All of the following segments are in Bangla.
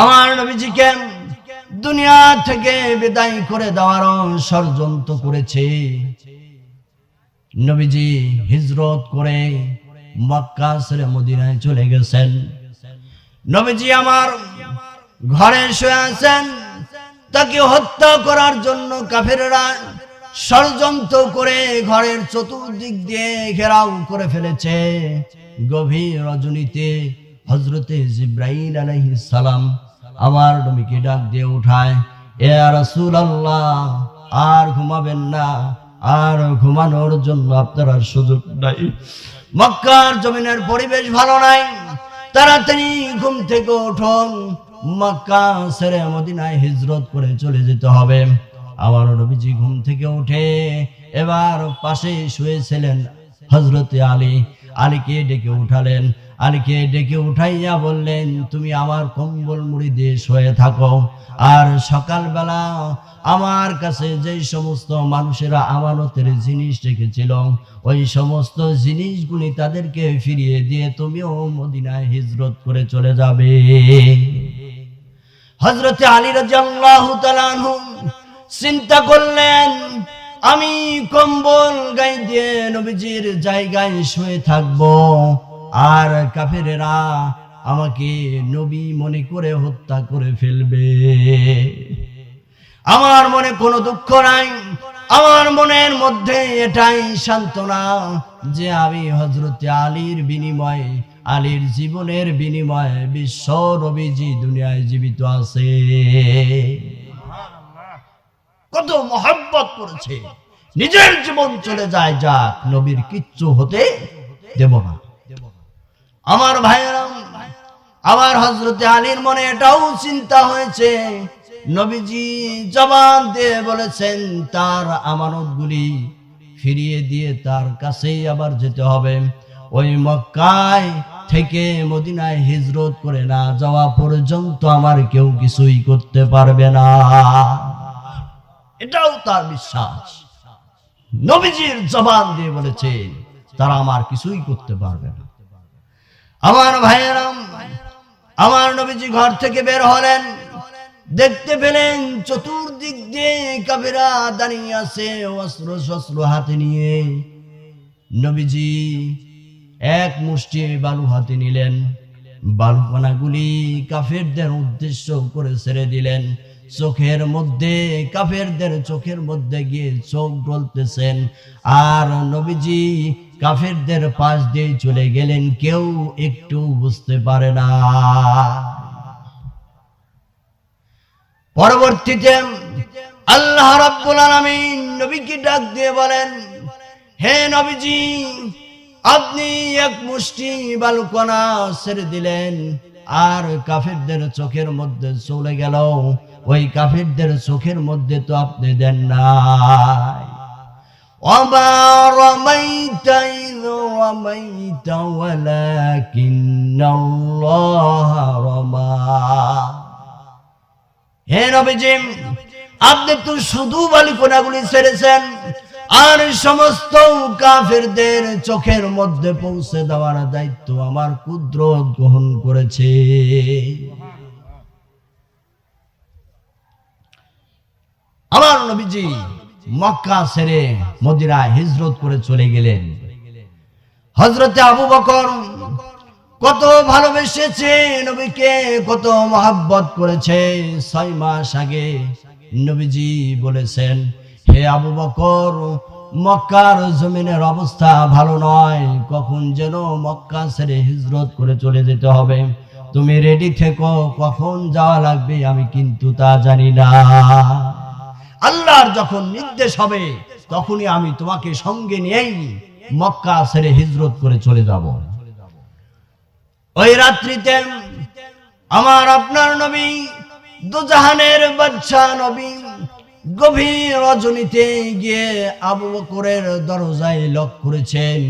আমার নবীজিকে দুনিয়া থেকে বিদায় করে দেওয়ার ষড়যন্ত্র করেছে। নবীজি হিজরত করে মক্কা ছেড়ে মদিনায় চলে গেছেন। নবীজি আমার ঘরে শুয়ে আছেন। তাকে হত্যা করার জন্য কাফেররা ষড়যন্ত্র করে ঘরের চতুর্দিক দিয়ে ঘেরাও করে ফেলেছে। গভীর রজনীতে হজরতে জিব্রাইল আলাইহিস সালাম আমার নবীকে ডাক দিয়ে উঠায়, এ রাসূল আল্লাহ আর ঘুমাবেন না, আর ঘুমানোর জন্য আপনার সুযোগ নাই। মক্কার জমিনের পরিবেশ ভালো নাই, তাড়াতাড়ি ঘুম থেকে উঠুন, মক্কা ছেড়ে মদিনায় হিজরত করে চলে যেতে হবে। আমার নবীজি ঘুম থেকে উঠে এবার পাশে শুয়েছিলেন হজরতে আলী। আলীকে ডেকে উঠালেন আলীকে ডেকে উঠাইয়া বললেন, তুমি আমার কম্বল মুড়ি দিয়ে শুয়ে থাকো। আর সকালবেলা আমার কাছে যেই সমস্ত মানুষেরা আমানতের জিনিস রেখেছিল, ওই সমস্ত জিনিসগুলি তাদেরকে ফিরিয়ে দিয়ে তুমিও মদিনায় হিজরত করে চলে যাবে। হজরতে আলী রাজিয়াল্লাহু চিন্তা করলেন, আমি কম্বল গাই দিয়ে নবীজির জায়গায় শুয়ে থাকব। আর কাফেরেরা আমাকে নবী মনে করে হত্যা করে ফেলবে। আমার মনে কোনো দুঃখ নাই। আমার মনের মধ্যে এটাই সান্ত্বনা যে আমি হজরতে আলীর বিনিময়ে, আলীর জীবনের বিনিময়ে বিশ্ব রবিজি দুনিয়ায় জীবিত আছে। কত মহব্বত করেছে। নিজের জীবন চলে যায় যাক, নবীর কিচ্ছু হতে দেব না। আমার ভাইয়েরা আমার হজরতে আলীর মনে এটাও চিন্তা হয়েছে। নবীজি জবান দিয়ে বলেছেন, তার আমানতগুলি ফিরিয়ে দিয়ে তার কাছেই আবার যেতে হবে। ওই মক্কায় থেকে মদিনায় হিজরত করে না যাওয়া পর্যন্ত আমার কেউ কিছুই করতে পারবে না। এটাও তার বিশ্বাস। নবীজির জবান দিয়ে বলেছে, তারা আমার কিছুই করতে পারবে না। আমার ভাইয়েরা আমার নবীজি ঘর থেকে বের হলেন। দেখতে পেলেন চতুর্দিক দিয়ে কাবেরা দাঁড়িয়ে আছে অস্ত্র শস্ত্র হাতে নিয়ে। নবীজি এক মুষ্টি বালু হাতে নিলেন। বালুকণাগুলি কাফেরদের উদ্দেশ্য করে ছেড়ে দিলেন। চোখের মধ্যে, কাফেরদের চোখের মধ্যে গিয়ে চোখ ডলতেছেন আর নবীজি কাফেরদের পাশ দিয়ে চলে গেলেন, কেউ একটু বুঝতে পারে না। পরবর্তীতে আল্লাহ রাব্বুল আলামিন নবীকে ডাক দিয়ে বলেন, হে নবীজি, আপনি এক মুষ্টি বালুকণা ছেড়ে দিলেন, আর কাফেরদের চোখের মধ্যে চলে গেল। ওই কাফেরদের চোখের মধ্যে তো আপনি দেন নাই। وما رميت إذ رميت ولكن الله رمى হে নবীজি আপনি তো শুধু বালিকোনাগুলি ছেড়েছেন আর সমস্ত কাফেরদের চোখের মধ্যে পৌঁছে দেওয়ার দায়িত্ব আমার কুদরত গ্রহণ করেছে আমার নবীজি মক্কা ছেড়ে মদিনা হিজরত করে চলে গেলেন। হজরতে আবু বকর কত ভালোবেসেছে, নবীকে কত মহাব্বত করেছে। ছয় মাস আগে নবীজি বলেছেন, হে আবু বকর, মক্কার জমিনের অবস্থা ভালো নয়। কখন যেন মক্কা ছেড়ে হিজরত করে চলে যেতে হবে। তুমি রেডি থেকো, কখন যাওয়া লাগবে আমি কিন্তু তা জানি না। আল্লাহর যখন নির্দেশ হবে, তখনই আমি তোমাকে সঙ্গে নিয়েই মক্কা ছেড়ে হিজরত করে চলে যাব। ওই রাত্রিতে আমার আপনার নবী, দুজাহানের বাচ্চা নবী, গভীর রজনীতে গিয়ে আবু বকরের দরজায় লক করেছেন।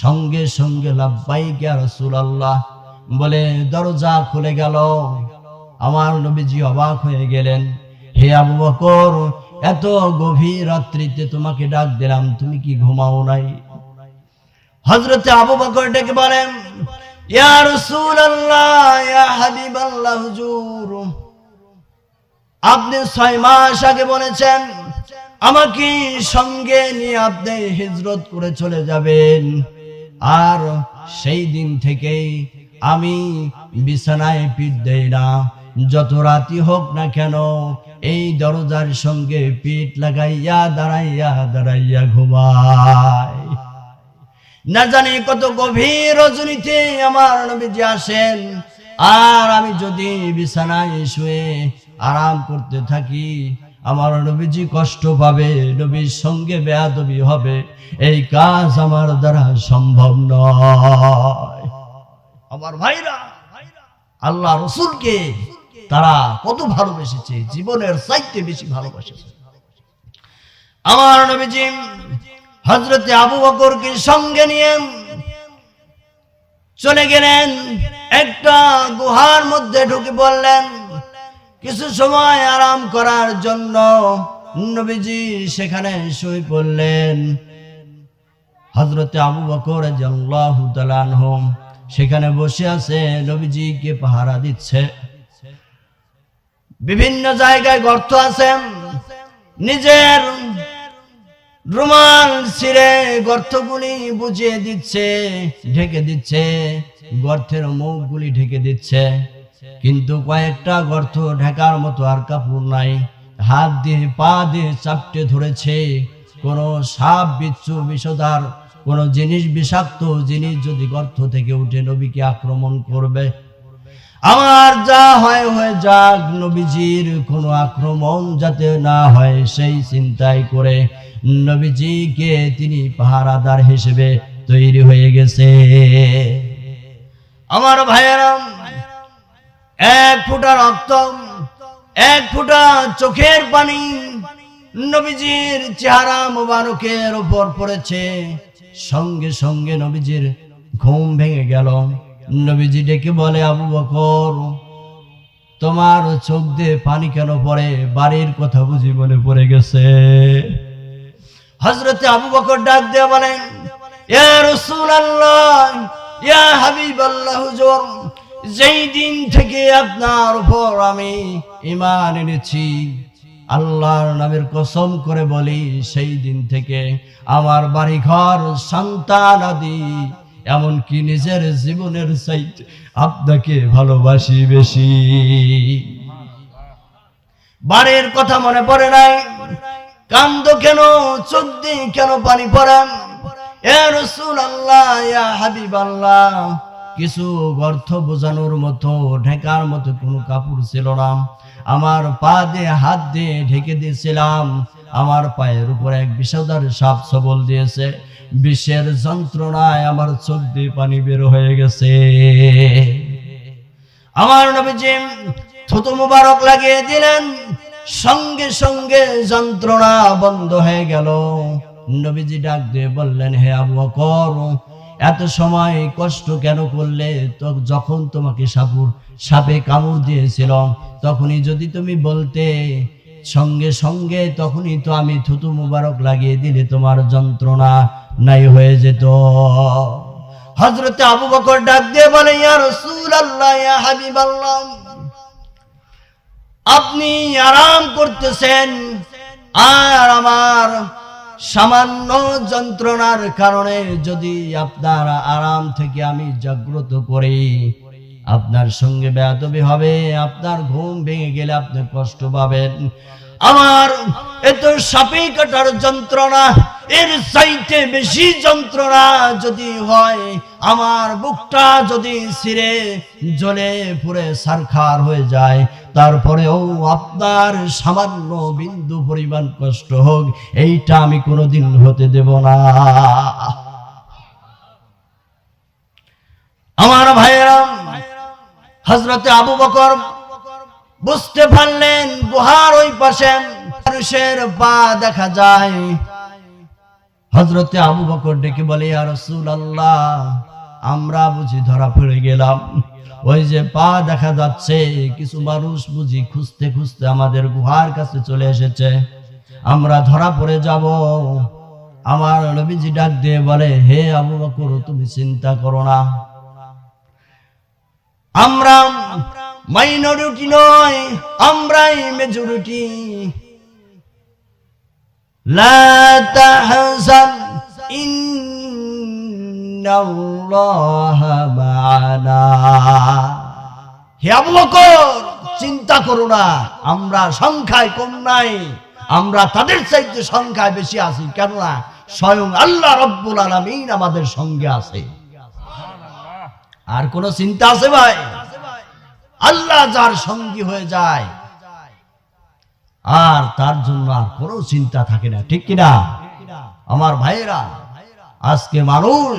সঙ্গে সঙ্গে লাব্বাইকা রাসূলুল্লাহ, বলে, দরজা খুলে গেল। আমার নবীজি অবাক হয়ে গেলেন। হে আবু বকর, এত গভীর রাত্রিতে তোমাকে ডাক দিলাম, তুমি কি ঘুমাও নাই? হজরতে আবু বকর ডেকে বলেন আপনি ছয় মাস আগে বলেছেন, আমাকে সঙ্গে নিয়ে আপনি হিজরত করে চলে যাবেন। আর সেই দিন থেকেই আমি বিছানায় পিঠ দেই না যত রাতি হোক না কেন এই দরজার সঙ্গে পিঠ লাগাইয়া, দাঁড়াইয়া দাঁড়াইয়া ঘুমাই না জানি কত গভীর রজনীতে আমার নবীজি আসেন। আর আমি যদি বিছানায় শুয়ে আরাম করতে থাকি, আমার নবীজি কষ্ট পাবে, নবীর সঙ্গে বেয়াদবি হবে। এই কাজ আমার দ্বারা সম্ভব নয়। আমার ভাইরা, আল্লাহ রসুলকে তারা কত ভালোবেসেছে, জীবনের চাইতে বেশি ভালোবাসেছে আমার নবীজি হজরতে আবু বকরকে সঙ্গে নিয়ে চলে গেলেন, একটা গুহার মধ্যে ঢুকে বললেন কিছু সময় আরাম করার জন্য নবীজি সেখানে শুয়ে পড়লেন। হজরতে আবু বকর তালানহম সেখানে বসে আছে, নবীজিকে পাহারা দিচ্ছে। বিভিন্ন জায়গায় গর্ত আছে। নিজের রুমাল ছিঁড়ে গর্তগুলি বুঝিয়ে দিচ্ছে, ঢেকে দিচ্ছে, গর্তের মুখগুলি ঢেকে দিচ্ছে। কিন্তু কয়েকটা গর্ত ঢাকার মতো আর কাপড় নাই। হাত দিয়ে, পা দিয়ে চাপটে ধরেছে। কোন সাপ, বিচ্ছু, বিষধার, কোন জিনিস বিষাক্ত জিনিস যদি গর্ত থেকে উঠে নবীকে আক্রমণ করবে আমার যা হয়, হয়ে যাক, নবীজির কোনো আক্রমণ যাতে না হয়, সেই চিন্তাই করে নবীজিকে তিনি পাহারাদার হিসেবে তৈরি হয়ে গেছে। আমার ভাইয়েরাম, এক ফুটা রক্ত, এক ফুটা চোখের পানি নবীজির চেহারা মোবারকের উপর পড়েছে। সঙ্গে সঙ্গে নবীজির ঘুম ভেঙে গেল। নবীজি ডেকে বলে, আবু বকর, তোমার চোখ দিয়ে পানি কেন পড়ে? বাড়ির কথা বুঝি মনে পড়ে গেছে। হজরতে আবু বকর ডাক দিয়ে বলেন ইয়া রাসূলুল্লাহ, ইয়া হাবিবাল্লাহ, হুজুর, যেই দিন থেকে আপনার উপর আমি ঈমান এনেছি, আল্লাহর নামের কসম করে বলি, সেই দিন থেকে আমার বাড়ি ঘর সন্তান আদি এমনকি নিজের জীবনের চাইতে আপনাকে ভালোবাসি বেশি। বাড়ির কথা মনে পড়ে নাই? কান্দ কেন? চোখ দিয়ে কেন? পানি পড়েন? আল্লাহ ইয়া হাবিব কিছু গর্থ বোঝানোর মতো, ঢেকার মতো কোনো কাপড় ছিল না। আমার পা দিয়ে হাত দিয়ে ঢেকে দিয়েছিলাম। আমার পায়ের উপর এক বিষাদার সাপ সবল দিয়েছে। বিষের যন্ত্রণায় আমার চোখ দিয়ে পানি বের হয়ে গেছে। আমার নবীজি থুতু মুবারক লাগিয়ে দিলেন, সঙ্গে সঙ্গে যন্ত্রণা বন্ধ হয়ে গেল। নবীজি ডাক দিয়ে বললেন, হে আবু বকর, এত সময় কষ্ট কেন করলে? তো যখন তোমাকে সাপুর সাপে কামড় দিয়েছিল, তখনই যদি তুমি বলতে সঙ্গে সঙ্গে তখনই তো আমি থুতু মুবারক লাগিয়ে দিলে তোমার যন্ত্রণা নাই হয়ে যেত। আবু বকর ডাক দিয়ে বলে, ইয়া রসুল আল্লাহ ইয়া হাবিব আপনি আরাম করতেছেন আর আমার সামান্য যন্ত্রণার কারণে যদি আপনার আরাম থেকে আমি জাগ্রত করি আপনার সঙ্গে বেয়াদবি হবে, আপনার ঘুম ভেঙে গেলে আপনি কষ্ট পাবেন। আমার এত সাপে কাটার যন্ত্রণা, এর চাইতে বেশি যন্ত্রণা যদি হয়, আমার বুকটা যদি ছিঁড়ে, জ্বলে পুরে সারখার হয়ে যায়, তারপরেও আপনার সামান্য বিন্দু পরিমাণ কষ্ট হোক, এইটা আমি কোনোদিন হতে দেব না। আমার ভাইয়েরাম হজরতে আবু বকর বুঝতে পারলেন, গুহার ওই পাশে মানুষের পা দেখা যায়। হজরতে আবু বকর ডেকে বলে আর রসুল আল্লাহ আমরা বুঝি ধরা পড়ে গেলাম। ওই যে পা দেখা যাচ্ছে, কিছু মানুষ বুঝি খুঁজতে খুঁজতে আমাদের গুহার কাছে চলে এসেছে। আমরা ধরা পড়ে যাব। আমার নবীজি ডাক দিয়ে বলে, হে আবু বকর, তুমি চিন্তা করো না। আমরা মাইনরিটি নয়, আমরাই মেজরিটি লা ইন্নাল্লাহা মা'না। হে আবুবকর চিন্তা করো না, আমরা সংখ্যায় কম নাই, আমরা তাদের চাইতে সংখ্যায় বেশি আছি, কেননা স্বয়ং আল্লাহ রব্বুল আলমিন আমাদের সঙ্গে আছে। আর কোন চিন্তা আছে ভাই? আল্লাহ যার সঙ্গী হয়ে যায়, আর তার জন্য আর কোনো চিন্তা থাকে না, ঠিক কিনা? আমার ভাইয়েরা, আজকে মানুষ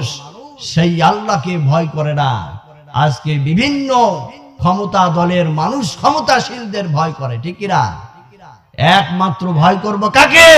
সেই আল্লাহকে ভয় করে না। আজকে বিভিন্ন ক্ষমতা দলের মানুষ ক্ষমতাশীলদের ভয় করে, ঠিক কিনা? একমাত্র ভয় করব কাকে?